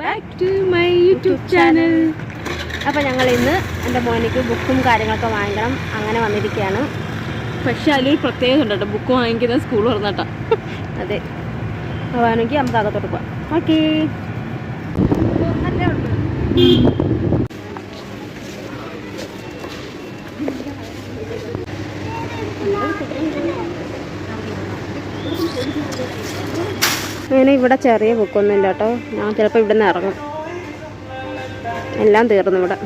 Back to my YouTube channel അപ്പോൾ ഞങ്ങൾ ഇന്ന് എന്റെ മോനിക്ക് ബുക്കും കാര്യങ്ങളൊക്കെ വാങ്ങിക്കണം. അങ്ങനെ വന്നിരിക്കുകയാണ്. പക്ഷെ അതിലൊരു പ്രത്യേകത ഉണ്ട് കേട്ടോ. ബുക്ക് വാങ്ങിക്കുന്ന സ്കൂൾ തുറന്നിട്ടാ. അതെ. വേണമെങ്കിൽ നമുക്ക് അകത്തോട്ട് പോവാം. ഓക്കേ. അങ്ങനെ ഇവിടെ ചെറിയ ബുക്കൊന്നുമില്ല കേട്ടോ. ഞാൻ ചിലപ്പോൾ ഇവിടെ നിന്ന് ഇറങ്ങും. എല്ലാം തീർന്നു ഇവിടെ.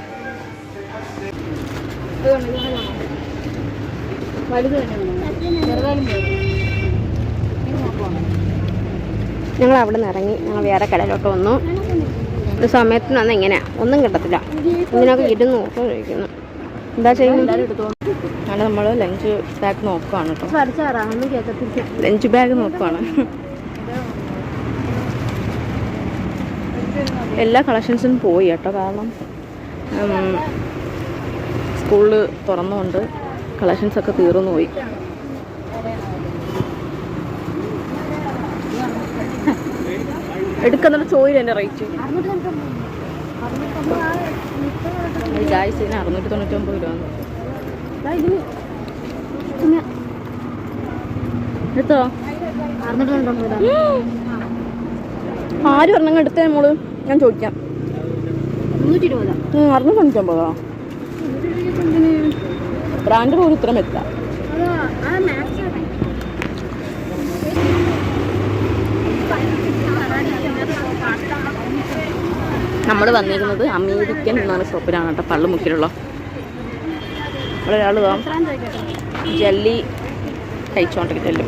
ഞങ്ങൾ അവിടെ നിന്ന് ഇറങ്ങി. ഞങ്ങൾ വേറെ കടയിലോട്ട് വന്നു. ഒരു സമയത്തിന് വന്ന് ഇങ്ങനെയാ. ഒന്നും കിട്ടത്തില്ല. ഇതിനൊക്കെ ഇരുന്ന് നോക്കുന്നു എന്താ ചെയ്യുന്നത്? അങ്ങനെ നമ്മൾ ലഞ്ച് ബാഗ് നോക്കുവാണ് കേട്ടോ. ലഞ്ച് ബാഗ് നോക്കുവാണ്. എല്ലാ കളക്ഷൻസും പോയി കേട്ടോ. കാരണം സ്കൂളിൽ തുറന്നുകൊണ്ട് കളക്ഷൻസ് ഒക്കെ തീർന്നു പോയി. എടുക്കുന്ന ചോദിച്ചു എന്റെ റേറ്റ് ഗായ്സ് ഇതിന് അറുന്നൂറ്റി തൊണ്ണൂറ്റൊമ്പത് രൂപ എടുത്തോ? ആര് പറഞ്ഞ എടുത്തേ മോൾ. ഞാൻ ചോദിക്കാം. മുന്നൂറ്റി ഇരുപതാ ഉം, അറുന്നൂറ്റി തൊണ്ണൂറ്റൊമ്പതോ? ബ്രാൻഡ് പോലും ഇത്രയും എത്താം നമ്മൾ വന്നിരുന്നത് അമേരിക്കൻ എന്നാണ് ഷോപ്പിലാണ് കേട്ടോ. പള്ളുമുക്കിലുള്ള ഒരാൾ ജെല്ലി കഴിച്ചോണ്ടിരിക്കും ജെല്ലി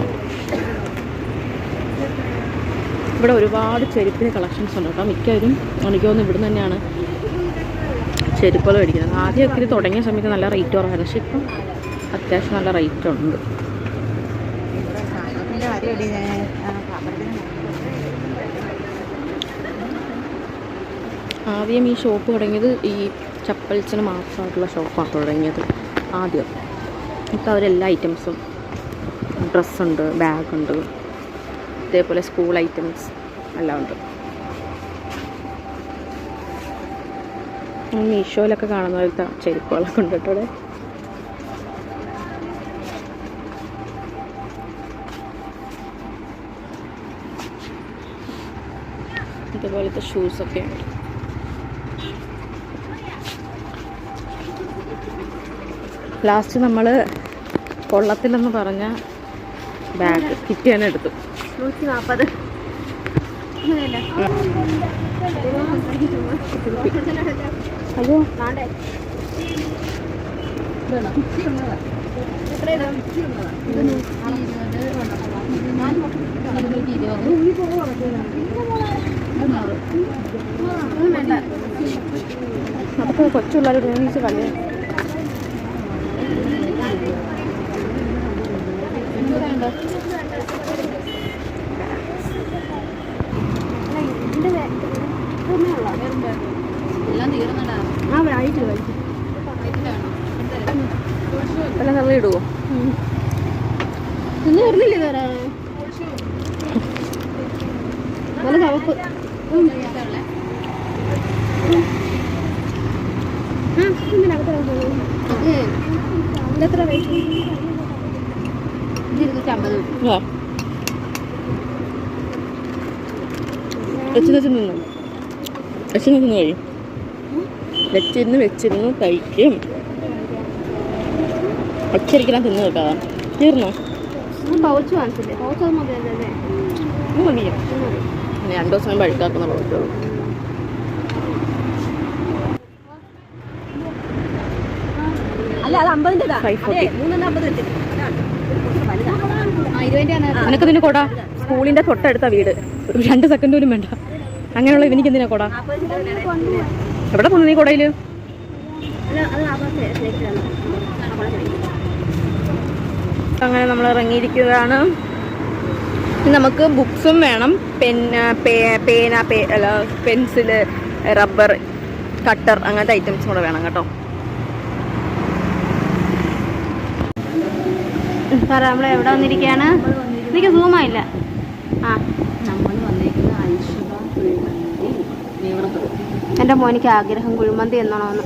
ഇവിടെ ഒരുപാട് ചെരുപ്പിന് കളക്ഷൻസ് ഉണ്ട് കേട്ടോ. മിക്കവരും എനിക്ക് തോന്നുന്നു ഇവിടെ തന്നെയാണ് ചെരുപ്പുകൾ മേടിക്കുന്നത്. ആദ്യമൊക്കെ ഇത് തുടങ്ങിയ സമയത്ത് നല്ല റേറ്റ് കുറവായിരുന്നു. പക്ഷെ ഇപ്പം അത്യാവശ്യം നല്ല റേറ്റ് ഉണ്ട്. ആദ്യം ഈ ഷോപ്പ് തുടങ്ങിയത് ഈ ചപ്പൽസിന് മാത്രമായിട്ടുള്ള ഷോപ്പാണ് തുടങ്ങിയത് ആദ്യം. ഇപ്പോൾ അവരെല്ലാ ഐറ്റംസും ഡ്രസ്സുണ്ട് ബാഗുണ്ട് ഇതേപോലെ സ്കൂൾ ഐറ്റംസ് എല്ലാം ഉണ്ട്. മീഷോയിലൊക്കെ കാണുന്ന പോലത്തെ ചെരുപ്പുകളൊക്കെ ഉണ്ട് കേട്ടോ ഇവിടെ. ഇതുപോലത്തെ ഷൂസൊക്കെ ഉണ്ട്. ലാസ്റ്റ് നമ്മൾ കൊള്ളത്തില്ലെന്ന് പറഞ്ഞ ബാഗ് കിറ്റ് തന്നെ എടുത്തു നൂറ്റി നാൽപ്പത് അയ്യോ നമുക്ക് കൊച്ചു പിള്ളേരോട് ഉപയോഗിച്ച് കളി ആ എല്ലാം ഇടുവോ ഇന്ന് വരുന്നില്ലേ വേറെ നല്ല ചവപ്പ്. ഇതെത്ര റേറ്റ് ഇരുന്നൂറ്റമ്പത് ആ വെച്ച് വെച്ച് നിന്നു വെച്ച് നിന്ന് കഴിയും വെച്ചിരുന്ന് വെച്ചിരുന്ന് കഴിക്കും. ഒച്ചരിക്കണം തിന്ന് വെക്കാം തീർന്നോ? പൗച്ച് വാങ്ങിച്ചില്ലേ? പൗച്ച് മതി. രണ്ടു ദിവസം പഴുക്കാക്കുന്ന പൗച്ചുള്ളൂ അല്ല അത് അമ്പതിന്റെതാ. നിനക്ക് ഇതിന് കൊടാ. സ്കൂളിന്റെ തൊട്ടടുത്ത വീട്. രണ്ട് സെക്കൻഡ് പോലും വേണ്ട. അങ്ങനെയുള്ള ഇവനിക്ക് എന്തിനാ കൊട? എവിടെ പോന്നു നീ കൊടയിൽ? അങ്ങനെ നമ്മൾ ഇറങ്ങിയിരിക്കുകയാണ്. ഇനി നമുക്ക് ബുക്സും വേണം. പെൻ പേന പേ അല്ല പെൻസിൽ റബ്ബർ കട്ടർ അങ്ങനത്തെ ഐറ്റംസും കൂടെ വേണം കേട്ടോ. സാറേ നമ്മൾ എവിടെ വന്നിരിക്കുകയാണ്? എനിക്ക് സൂമായില്ല ആ. എന്റെ മോനിക്ക് ആഗ്രഹം കുഴിമന്തി എന്നോണമെന്ന്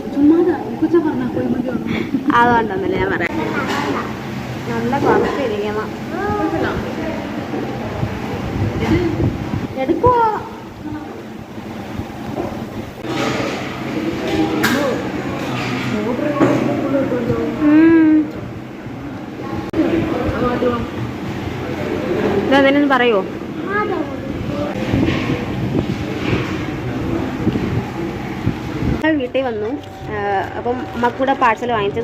അതുകൊണ്ടൊന്നല്ലേ ഞാൻ പറയാം. നല്ല കുഴപ്പമിരിക്കണം എടുക്കുവോ? ഇതെന്തെങ്കിലും പറയുമോ വീട്ടിൽ വന്നു. അപ്പം അമ്മയ്ക്ക് കൂടെ പാഴ്സൽ വാങ്ങിച്ചു.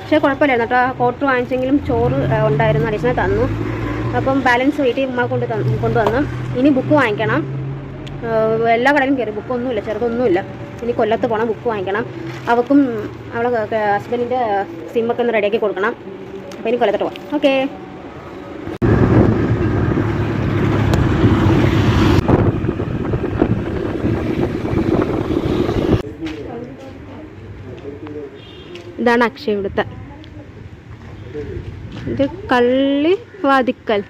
പക്ഷേ കുഴപ്പമില്ലായിരുന്നു കേട്ടോ. കോട്ട് വാങ്ങിച്ചെങ്കിലും ചോറ് ഉണ്ടായിരുന്നു. അഡീഷണൽ തന്നു. അപ്പം ബാലൻസ് വീട്ടിൽ ഉമ്മ കൊണ്ട് കൊണ്ടുവന്നു. ഇനി ബുക്ക് വാങ്ങിക്കണം. എല്ലാ കടയിലും കയറി. ബുക്കൊന്നുമില്ല ചെറുതൊന്നുമില്ല. ഇനി കൊല്ലത്ത് പോകണം ബുക്ക് വാങ്ങിക്കണം. അവൾക്കും അവളെ ഹസ്ബൻഡിന്റെ സിമ്മൊക്കെ ഒന്ന് റെഡിയാക്കി കൊടുക്കണം. അപ്പോൾ ഇനി കൊല്ലത്തോട്ട് പോകാം ഓക്കേ ഇതാണ് അക്ഷയ ഇവിടുത്തെ. ഇത് കള്ളി വാതിക്കൽ.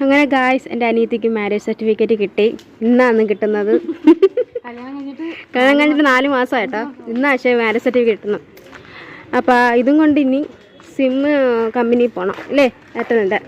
അങ്ങനെ ഗായ്സ് എന്റെ അനിയത്തിക്ക് മാരേജ് സർട്ടിഫിക്കറ്റ് കിട്ടി. ഇന്നാണ് കിട്ടുന്നത്. കല്യാണം കഴിഞ്ഞിട്ട് നാല് മാസമായിട്ടോ? ഇന്നാ അക്ഷയ മാരേജ് സർട്ടിഫിക്കറ്റ് കിട്ടണം അപ്പോൾ ഇതും കൊണ്ട് ഇനി സിമ്മ് കമ്പനിയിൽ പോകണം അല്ലേ ഏട്ടനുണ്ട്